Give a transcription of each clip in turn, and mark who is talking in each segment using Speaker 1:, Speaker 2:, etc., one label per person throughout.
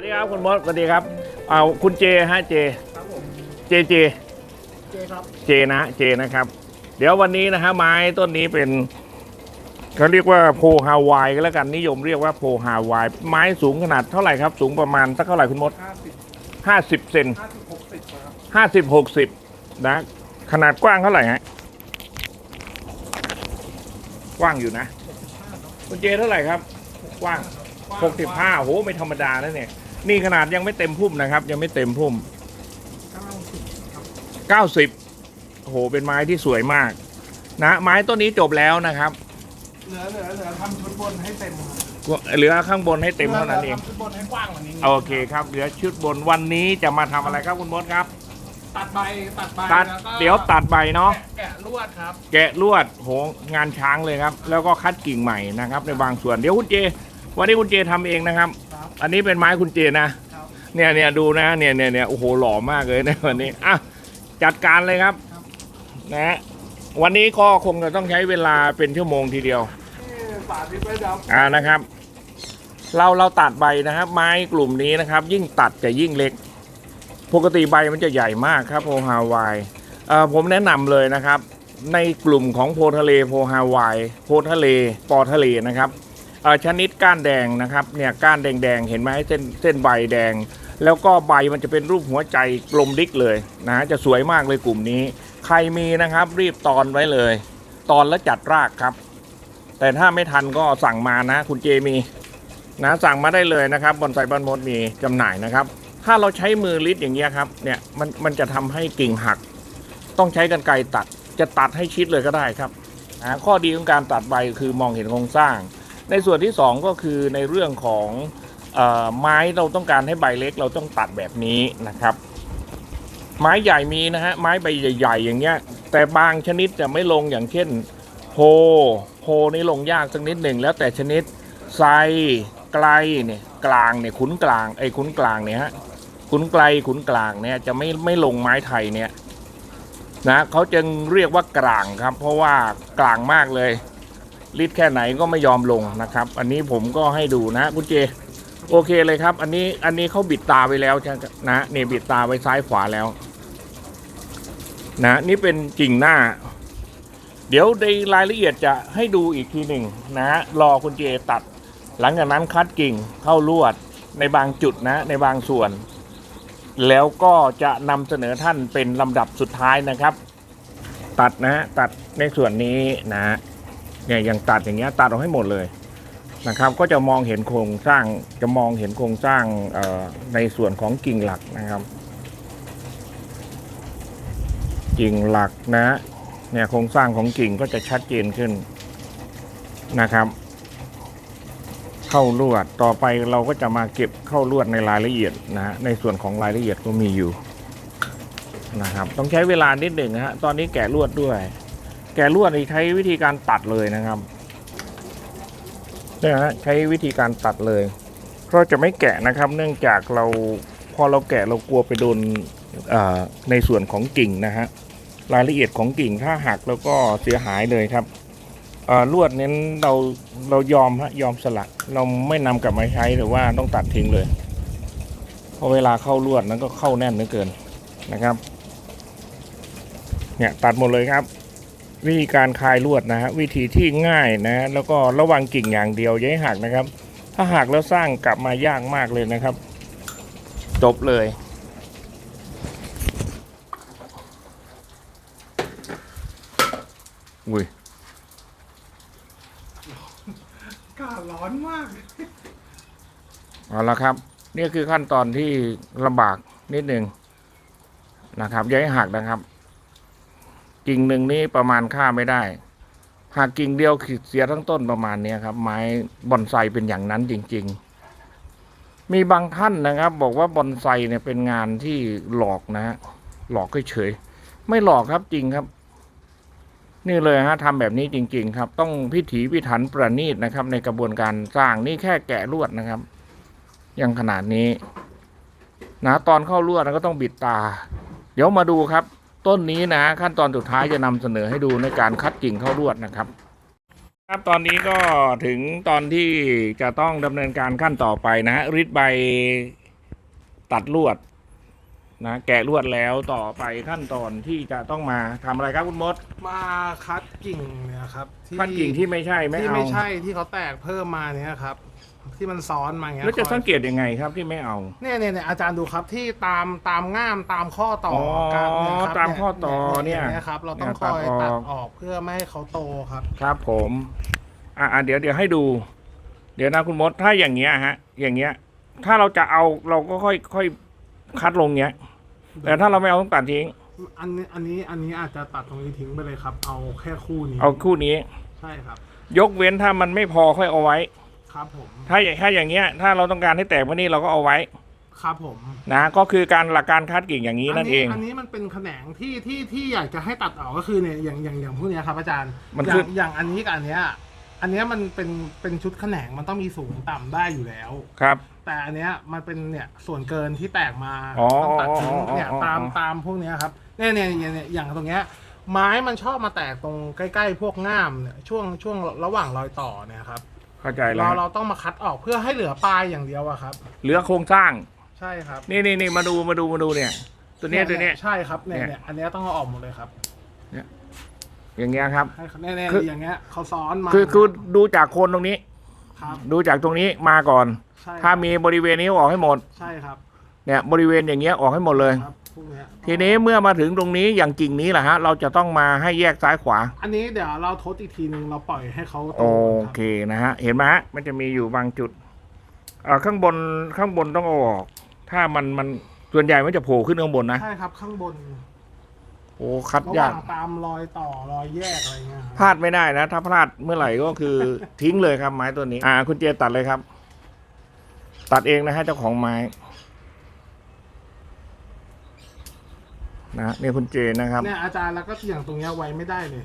Speaker 1: วัสดีครับคุณมดสวัสดีครับเอาคุณเจฮะเจ
Speaker 2: ครับผม
Speaker 1: เจเจ
Speaker 2: เจครับ
Speaker 1: เจนะเจนะครับ เดี๋ยววันนี้นะฮะไม้ต้นนี้เป็นเขาเรียกว่าโพฮาวายก็แล้วกันนิยมเรียกว่าโพฮาวาย ไม้สูงขนาดเท่าไหร่ครับ สูงประมาณสักเท่าไหร่คุณมด
Speaker 2: ห้าสิบ
Speaker 1: 50เซน
Speaker 2: ห้าสิบหกสิบนะครับ
Speaker 1: 50 60นะขนาดกว้างเท่าไหร่ฮะกว้างอยู่นะคุณเจเท่าไหร่ครับ กว้าง65โหไม่ธรรมดานะเนี่ย นี่ขนาดยังไม่เต็มพุ่มนะครับ ยังไม่เต็มพุ่ม
Speaker 2: เก้าสิบครับ
Speaker 1: 90โอ้โหเป็นไม้ที่สวยมาก นะ ไม้ต้นนี้จบแล้วนะครับ
Speaker 2: เหลือเหลือเหลือทำชุดบนให้เต็มครับ
Speaker 1: เหลือข้างบนให้เต็มเท่านั้นเอง
Speaker 2: ทำชุดบนให้กว้างกว่านี้
Speaker 1: โอเคครับ เหลือชุดบนวันนี้จะมาทำอะไรครับคุณมดครับ
Speaker 2: ตัดใบตัดใบ
Speaker 1: ตัด
Speaker 2: แล้วก็
Speaker 1: เดี๋ยวตัดใบเนาะ
Speaker 2: แกะแกะลวดครับ
Speaker 1: แกะลวดโหงานช้างเลยครับ แล้วก็คัดกิ่งใหม่นะครับ ในบางส่วนเดี๋ยวคุณเจ วันนี้คุณเจทำเองนะครับ
Speaker 2: ครับ
Speaker 1: อันนี้เป็นไม้คุณเจนะ
Speaker 2: ครับ
Speaker 1: เนี่ยเนี่ยดูนะเนี่ยเนี่ยเนี่ยโอ้โหหล่อมากเลยในวันนี้อะจัดการเลยครับ
Speaker 2: ครับ
Speaker 1: นะฮะวันนี้ก็คงจะต้องใช้เวลาเป็นชั่วโมงทีเดียว
Speaker 2: นี่สาธิตไว้เดี๋ยว
Speaker 1: อ่านะครับ เราเราตัดใบนะครับ ไม้กลุ่มนี้นะครับ ยิ่งตัดจะยิ่งเล็ก ปกติใบมันจะใหญ่มากครับโพฮาวายเอ่อผมแนะนำเลยนะครับ ในกลุ่มของโพทะเลโพฮาวายโพทะเลปอทะเลนะครับเอ่อ ชนิดก้านแดงนะครับเนี่ยก้านแดงๆ เห็นไหมเส้นเส้นใบแดง แล้วก็ใบมันจะเป็นรูปหัวใจกลมดิกเลยนะจะสวยมากเลยกลุ่มนี้ ใครมีนะครับรีบตอนไว้เลย ตอนแล้วจัดรากครับ แต่ถ้าไม่ทันก็สั่งมานะ คุณเจมีนะสั่งมาได้เลยนะครับบอนไซบ้านมดมีจำหน่ายนะครับ ถ้าเราใช้มือลิดอย่างเงี้ยครับเนี่ยมันมันจะทำให้กิ่งหัก ต้องใช้กันไกรตัดจะตัดให้ชิดเลยก็ได้ครับนะข้อดีของการตัดใบคือมองเห็นโครงสร้าง ในส่วนที่สองก็คือในเรื่องของอไม้เราต้องการให้ใบเล็ก เราต้องตัดแบบนี้นะครับ ไม้ใหญ่มีนะฮะไม้ใบใหญ่ๆ อย่างเงี้ย แต่บางชนิดจะไม่ลงอย่างเช่นโพโพนี่ลงยากสักนิดหนึ่งแล้วแต่ชนิดไซไกลเนี่ยกลางเนี่ยขุนกลางไอ้ขุนกลางเนี่ยฮะขุนไกลขุนกลางเนี่ยจะไม่ไม่ลงไม้ไทยเนี่ยนะเขาจึงเรียกว่ากลางครับ เพราะว่ากลางมากเลย ลิดแค่ไหนก็ไม่ยอมลงนะครับ อันนี้ผมก็ให้ดูนะคุณเจ โอเคเลยครับ อันนี้อันนี้เขาบิดตาไปแล้วใช่นะเนี่ยบิดตาไว้ซ้ายขวาแล้ว นะนี่เป็นกิ่งหน้า เดี๋ยวในรายละเอียดจะให้ดูอีกทีหนึ่งนะฮะรอคุณเจตัด หลังจากนั้นคัดกิ่งเข้าลวดในบางจุดนะ ในบางส่วน แล้วก็จะนำเสนอท่านเป็นลำดับสุดท้ายนะครับ ตัดนะตัดในส่วนนี้นะ เนี่ยอย่างตัดอย่างเงี้ยตัดออกให้หมดเลยนะครับ ก็จะมองเห็นโครงสร้างจะมองเห็นโครงสร้างในส่วนของกิ่งหลักนะครับกิ่งหลักนะเนี่ยโครงสร้างของกิ่งก็จะชัดเจนขึ้นนะครับ เข้าลวดต่อไปเราก็จะมาเก็บเข้าลวดในรายละเอียดนะฮะในส่วนของรายละเอียดก็มีอยู่นะครับ ต้องใช้เวลานิดหนึ่งนะฮะตอนนี้แกะลวดด้วย แกะลวดนี่ใช้วิธีการตัดเลยนะครับเนี่ยฮะใช้วิธีการตัดเลยเราจะไม่แกะนะครับ เนื่องจากเราพอเราแกะเรากลัวไปโดนในส่วนของกิ่งนะฮะรายละเอียดของกิ่งถ้าหักแล้วก็เสียหายเลยครับลวดเน้นเราเรายอมฮะยอมสละเราไม่นำกลับมาใช้หรือว่าต้องตัดทิ้งเลยเพราะเวลาเข้าลวดนั้นก็เข้าแน่นเหลือเกินนะครับ เนี่ยตัดหมดเลยครับ วิธีการคลายลวดนะฮะวิธีที่ง่ายนะฮะแล้วก็ระวังกิ่งอย่างเดียวอย่าให้หักนะครับ ถ้าหักแล้วสร้างกลับมายากมากเลยนะครับ จบเลยอุ้ย
Speaker 2: อากาศร้อนมาก
Speaker 1: เอาละครับ นี่คือขั้นตอนที่ลำบากนิดหนึ่งนะครับอย่าให้หักนะครับ กิ่งหนึ่งนี้ประมาณค่าไม่ได้ หากกิ่งเดียวขีดเสียทั้งต้นประมาณนี้ครับ ไม้บอนไซเป็นอย่างนั้นจริง ๆ มีบางท่านนะครับ บอกว่าบอนไซเนี่ยเป็นงานที่หลอกนะฮะหลอกเฉยๆไม่หลอกครับจริงครับ นี่เลยฮะทำแบบนี้จริง ๆ ครับ ต้องพิถีพิถันประณีตนะครับ ในกระบวนการสร้างนี่แค่แกะลวดนะครับยังขนาดนี้นะตอนเข้าลวดนะก็ต้องบิดตา เดี๋ยวมาดูครับ ต้นนี้นะขั้นตอนสุดท้ายจะนำเสนอให้ดูในการคัดกิ่งเข้าลวดนะครับ ครับตอนนี้ก็ถึงตอนที่จะต้องดำเนินการขั้นต่อไปนะฮะริดใบตัดลวดนะแกะลวดแล้วต่อไปขั้นตอนที่จะต้องมาทำอะไรครับคุณมด
Speaker 2: มาคัดกิ่งเนี่ยครับ
Speaker 1: ขั้นกิ่งที่ไม่ใช่ไม่
Speaker 2: ที่
Speaker 1: เอา
Speaker 2: ไม่ใช่ที่เขาแตกเพิ่มมาเนี่ยครับ ที่มันซ้อนมาอย่างเงี้ย
Speaker 1: แล้วจะ
Speaker 2: คอย
Speaker 1: สังเกตยังไงครับที่ไม่เอา
Speaker 2: เนี่ยเนี่ยเนี่ยอาจารย์ดูครับที่ตามตามง่ามตามข้อต่อ
Speaker 1: อ
Speaker 2: กันเนี่ยครับ
Speaker 1: ตามข้อต่อเนี่ย
Speaker 2: เนี่ยครับ เราต้อง
Speaker 1: เนี่ย
Speaker 2: คอย
Speaker 1: ตั
Speaker 2: ตั
Speaker 1: ด
Speaker 2: ด
Speaker 1: ออก
Speaker 2: ออกเพื่อไม่ให้เขาโตครับ
Speaker 1: ครับผม อะอะเดี๋ยวเดี๋ยวให้ดู เดี๋ยวนะคุณมดถ้าอย่างเงี้ยฮะ อย่างเงี้ย ถ้าเราจะเอาเราก็ค่อยค่อยคัดลงเงี้ย แต่ถ้าเราไม่เอาต้องตัดทิ้ง
Speaker 2: อันนี้อันนี้อันนี้อาจจะตัดตรงนี้ทิ้งไปเลยครับ เอาแค่คู่นี้
Speaker 1: เอาคู่นี้
Speaker 2: ใช่ครับ
Speaker 1: ยกเว้นถ้ามันไม่พอค่อยเอาไว้
Speaker 2: ครับผม
Speaker 1: ถ้าอย่างถ้าอย่างเงี้ยถ้าเราต้องการให้แตกพวกนี้เราก็เอาไว้
Speaker 2: ครับผม
Speaker 1: นะก็คือการหลักการคัดกิ่งอย่างนี้นั่นเอง
Speaker 2: อันนี้มันเป็นแขนงที่ที่ที่อยากจะให้ตัดออกก็คือเนี่ยอย่างอย่างอย่างพวกเนี้ยครับอาจารย์
Speaker 1: มัน
Speaker 2: อย่า
Speaker 1: คื
Speaker 2: ง
Speaker 1: อ
Speaker 2: อย่างอันนี้กับอันเนี้ยอันเนี้ยมันเป็นเป็นชุดแขนงมันต้องมีสูงต่ำได้อยู่แล้ว
Speaker 1: ครับ
Speaker 2: แต่อันเนี้ยมันเป็นเนี่ยส่วนเกินที่แตกมา
Speaker 1: อ๋อ
Speaker 2: ต้องตัดทิ้ง
Speaker 1: อ๋ออ๋อ
Speaker 2: เนี่ย
Speaker 1: อ๋อ
Speaker 2: ตามตามพวกเนี้ยครับเนี่ยเนี่ยเนี่ยเนี่ยอย่างตรงเนี้ยไม้มันชอบมาแตกตรงใกล้ ๆ พวกง่ามเนี่ยช่วงช่วงระหว่างรอยต่อเนี่ยครับ
Speaker 1: เข้าใจแล้
Speaker 2: เรา
Speaker 1: ว
Speaker 2: เราต้องมาคัดออกเพื่อให้เหลือปลายอย่างเดียวอะครับ
Speaker 1: เหลือโครงสร้าง
Speaker 2: ใช่ครับ
Speaker 1: นี่นี่นี่มาดูมาดูมาดูเนี่ย ตัวเนี้ยตัวเนี้ย
Speaker 2: ใช่ครับเนี่ย
Speaker 1: เนี่ย
Speaker 2: เนี่ยอันเนี้ยต้องเอาออกหมดเลยครับ
Speaker 1: อย่างเงี้ยครับ
Speaker 2: ให้แน่
Speaker 1: คือ
Speaker 2: ๆอย่างเงี้ยเขาซ้อนมา
Speaker 1: คือคือดูจากโคนตรงนี้
Speaker 2: ครับ
Speaker 1: ดูจากตรงนี้มาก่อน
Speaker 2: ใช่
Speaker 1: ถ้ามีบริเวณนี้ออกให้หมด
Speaker 2: ใช่ครับ
Speaker 1: เนี่ยบริเวณอย่างเงี้ยออกให้หมดเลย
Speaker 2: ครับพวกเนี้ย
Speaker 1: ทีนี้เมื่อมาถึงตรงนี้อย่างกิ่งนี้แหละฮะ เราจะต้องมาให้แยกซ้ายขวา
Speaker 2: อันนี้เดี๋ยวเราทดอีกทีนึงเราปล่อยให้เขาโต
Speaker 1: โอ
Speaker 2: ก่อนครับ
Speaker 1: เคนะฮะ เห็นไหมฮะมันจะมีอยู่บางจุดเอ่อข้างบนข้างบนต้องเอาออก ถ้ามันมันส่วนใหญ่มันจะโผล่ขึ้นข้างบนนะ
Speaker 2: ใช่ครับข้างบน
Speaker 1: โอ้คัด
Speaker 2: ระห
Speaker 1: ยา
Speaker 2: ว่ากงตามรอยต่อรอยแยกอะไรเงี้ยครับ
Speaker 1: พลาดไม่ได้นะ ถ้าพลาดเมื่อไหร่ก็คือ ทิ้งเลยครับไม้ตัวนี้ อ่า คุณเจตัดเลยครับ ตัดเองนะฮะเจ้าของไม้ นะนี่คุณเจนะครับ
Speaker 2: เนี่ยอาจารย์แล้วก็อย่างตรงเนี้ยไว้ไม่ได้เลย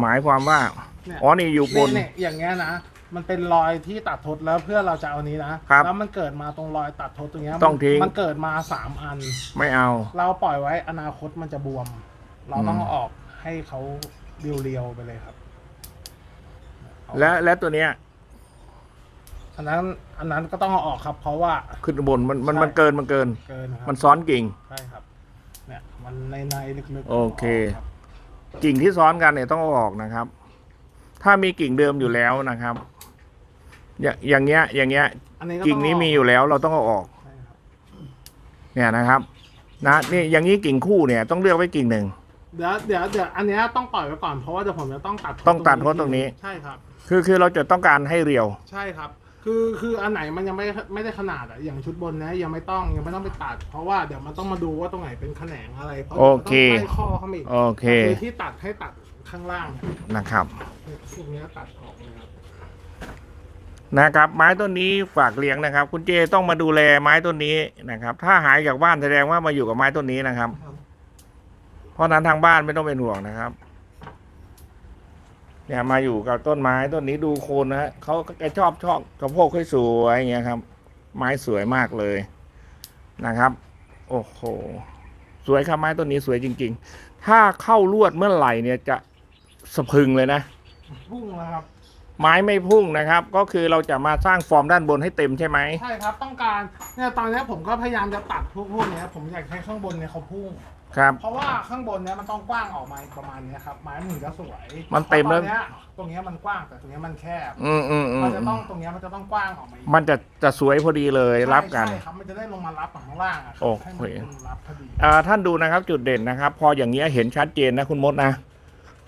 Speaker 1: หมายความว่า
Speaker 2: เนี่ย
Speaker 1: อ๋อ นี่อยู่บน
Speaker 2: เนี่ยอย่างเงี้ยนะ มันเป็นรอยที่ตัดทดแล้วเพื่อเราจะเอานี้นะ ครับแล้วมันเกิดมาตรงรอยตัดทดตรงเนี้ย
Speaker 1: ต้องทิ้ง
Speaker 2: มันเกิดมาสามอัน
Speaker 1: ไม่เอา
Speaker 2: เราปล่อยไว้อนาคตมันจะบวม เราต้อง
Speaker 1: อืม
Speaker 2: เอาออกให้เขาเรียวๆไปเลยครับ
Speaker 1: และและตัวเนี้ย
Speaker 2: อันนั้นอันนั้นก็ต้องเอาออกครับ เพราะว่า
Speaker 1: ขึ้นบนมันมัน
Speaker 2: ใช่
Speaker 1: มันเกินมันเกิน
Speaker 2: เกินครับ
Speaker 1: มันซ้อนกิ่ง
Speaker 2: ใช่ครับ เนี่ยมันในในลึกๆ
Speaker 1: โอเค
Speaker 2: รับ
Speaker 1: กิ่งที่ซ้อนกันเนี่ยต้องเอาออกนะครับ ถ้ามีกิ่งเดิมอยู่แล้วนะครับ อย่างอย่างเงี้ย อย่างเงี้ย
Speaker 2: อันนี้ก็
Speaker 1: กิ่ง
Speaker 2: ต้
Speaker 1: นี้มี
Speaker 2: อ
Speaker 1: อยู่แล้วเราต้องเอาออก
Speaker 2: ใช่ครับ
Speaker 1: เนี่ยนะครับ นะนี่อย่างนี้กิ่งคู่เนี่ยต้องเลือกไว้กิ่งหนึ่ง
Speaker 2: เดี๋ยวเดี๋ยวเดี๋ยวอันเนี้ยต้องปล่อยไว้ก่อนเพราะว่าเดี๋ยวผมจะต้องตัด
Speaker 1: ต้องตัดโทษตรงนี้
Speaker 2: ใช่ครับ
Speaker 1: คือคือเราจะต้องการให้เรียว
Speaker 2: ใช่ครับ คือคืออันไหนมันยังไม่ไม่ได้ขนาดอะอย่างชุดบนนะยังไม่ต้องยังไม่ต้องไปตัด เพราะว่าเดี๋ยวมันต้องมาดูว่าตรงไหนเป็นแขนงอะไรเพราะ
Speaker 1: โอ
Speaker 2: เดี๋ยวมัน
Speaker 1: เค
Speaker 2: ต้องไล่ข้อเข้ามาอีก
Speaker 1: โอเค
Speaker 2: คือที่ตัดให้ตัดข้างล่างเนี่ย
Speaker 1: นะครับ
Speaker 2: พวกเนี้ยตัดออกเลยครับ
Speaker 1: นะครับ ไม้ต้นนี้ฝากเลี้ยงนะครับ คุณเจต้องมาดูแลไม้ต้นนี้นะครับ ถ้าหายจากบ้านแสดงว่ามาอยู่กับไม้ต้นนี้นะครับเพราะฉะนั้นทางบ้านไม่ต้องเป็นห่วงนะครับ เนี่ยมาอยู่กับต้นไม้ต้นนี้ดูโคนนะฮะเขาแกชอบชอบกระโพกให้สวยอย่างเงี้ยครับ ไม้สวยมากเลยนะครับ โอ้โหสวยครับไม้ต้นนี้สวยจริง ๆ ถ้าเข้าลวดเมื่อไหร่เนี่ยจะสะพรึงเลยนะ
Speaker 2: พุ่งแล้วครับ
Speaker 1: ไม้ไม่พุ่งนะครับ ก็คือเราจะมาสร้างฟอร์มด้านบนให้เต็มใช่ไหม
Speaker 2: ใช่ครับต้องการเนี่ยตอนเนี้ยผมก็พยายามจะตัดพวกพวกเนี้ยผมอยากให้ข้างบนเนี่ยเขาพุ่ง
Speaker 1: ครับ
Speaker 2: เพราะว่าข้างบนเนี้ยมันต้องกว้างออกมาประมาณเนี้ยครับไม้มันถึงจะสวย
Speaker 1: มันเต็มแล้ว
Speaker 2: พราะตอนเนี้ยตรงเนี้ยมันกว้างแต่ตรงเนี้ยมันแคบ
Speaker 1: อืมอืมอื
Speaker 2: มัน
Speaker 1: ม
Speaker 2: จะต้องตรงเนี้ยมันจะต้องกว้างออกมาอีก
Speaker 1: มันจะจะสวยพอดีเลยรับกัน
Speaker 2: ใช่ครับมันจะได้ลงมารับข้างล่างอะครั
Speaker 1: โอ
Speaker 2: ให้
Speaker 1: เค
Speaker 2: มันเป็นรับพอดี
Speaker 1: อ่าท่านดูนะครับจุดเด่นนะครับ พออย่างเงี้ยเห็นชัดเจนนะคุณมดนะ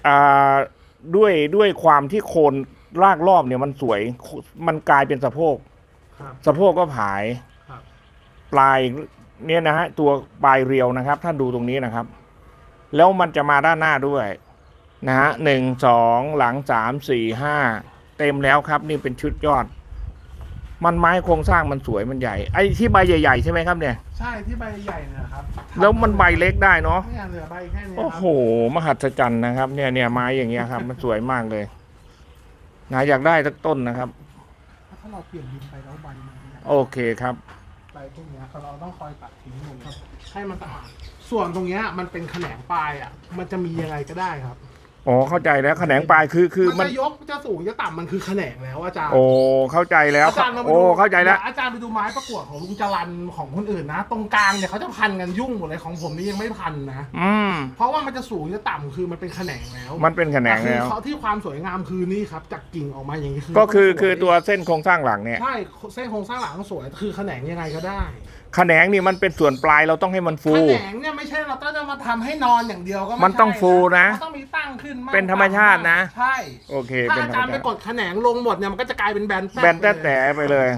Speaker 1: อ่าด้วยด้วยความที่โคนรากรอบเนี่ยมันสวยมันกลายเป็นสะโพก
Speaker 2: ครับ
Speaker 1: สะโพกก็ผาย
Speaker 2: ครับ
Speaker 1: ปลาย เนี่ยนะฮะตัวปลายเรียวนะครับท่านดูตรงนี้นะครับ แล้วมันจะมาด้านหน้าด้วยนะฮะหนึ่งสองหลังสามสี่ห้าเต็มแล้วครับ นี่เป็นชุดยอด มันไม้โครงสร้างมันสวยมันใหญ่ไอ้ที่ใบใหญ่ๆใช่ไหมครับเนี่ย
Speaker 2: ใช่ที่ใบใหญ่เนยนะครับ
Speaker 1: แล้วมันใบเล็กได้เนาะ
Speaker 2: เนี่ยเหลือใบแค่เนี้ย
Speaker 1: โอ้
Speaker 2: ค
Speaker 1: โห
Speaker 2: รับ
Speaker 1: มหัศจรรย์นะครับ เนี่ยเนี่ยไม้อย่างเงี้ยครับ มันสวยมากเลยนะอยากได้สักต้นนะครับ
Speaker 2: ถ้าเราเปลี่ยนดินไปแล้วใบมันเนี่ย
Speaker 1: โอเคครับ
Speaker 2: ใบพวกเนี้ยเราต้องคอยตัดทิ้งหมดครับ ให้มันสะอาดส่วนตรงเนี้ยมันเป็นแขนงปลายอะ มันจะมียังไงก็ได้ครับ
Speaker 1: อ๋อเข้าใจแล้วแขนงปลายคือคือ
Speaker 2: มั
Speaker 1: มัน
Speaker 2: นจะยกจะสูงจะต่ำมันคือแขนงแล้วอาจารย์
Speaker 1: โอ้เข้าใจแล้ว
Speaker 2: อาจารย์ลงไป
Speaker 1: โอ้
Speaker 2: ดู
Speaker 1: เข้าใจแล้ว
Speaker 2: อาจารย์ไปดูไม้ประกวดของลุงจรันของคนอื่นนะ ตรงกลางเนี่ยเขาจะพันกันยุ่งหมดเลยของผมนี่ยังไม่พันนะ
Speaker 1: อืม
Speaker 2: เพราะว่ามันจะสูงจะต่ำคือมันเป็นแขนงแล้ว
Speaker 1: มันเป็นแขนง
Speaker 2: ต่คือ
Speaker 1: แล้ว
Speaker 2: เขาที่ความสวยงามคือนี่ครับจากกิ่งออกมาอย่างนี้คือ
Speaker 1: ก็คือ
Speaker 2: ต้งสย
Speaker 1: คือตัวเส้นโครงสร้างหลังเนี่ย
Speaker 2: ใช่เส้นโครงสร้างหลังสวยคือแขนงยังไงก็ได้
Speaker 1: แขนงนี่มันเป็นส่วนปลายเราต้องให้มันฟู
Speaker 2: แขนงเนี่ยไม่ใช่เราต้องจะมาทำให้นอนอย่างเดียวก็ไมั
Speaker 1: นต้อง
Speaker 2: ใช่
Speaker 1: ฟูนะ
Speaker 2: มันต้องมีตั้งขึ้นมั่ง
Speaker 1: เป็นธรรมชาตินะ
Speaker 2: ใช่
Speaker 1: โอเค
Speaker 2: ถ้า
Speaker 1: เป็น
Speaker 2: อา
Speaker 1: ธร
Speaker 2: จาร
Speaker 1: รม
Speaker 2: ย์ไป
Speaker 1: ชาติ
Speaker 2: กดแขนงลงหมดเนี่ยมันก็จะกลายเป็นแบน
Speaker 1: แบนแต่แต่ไปเลย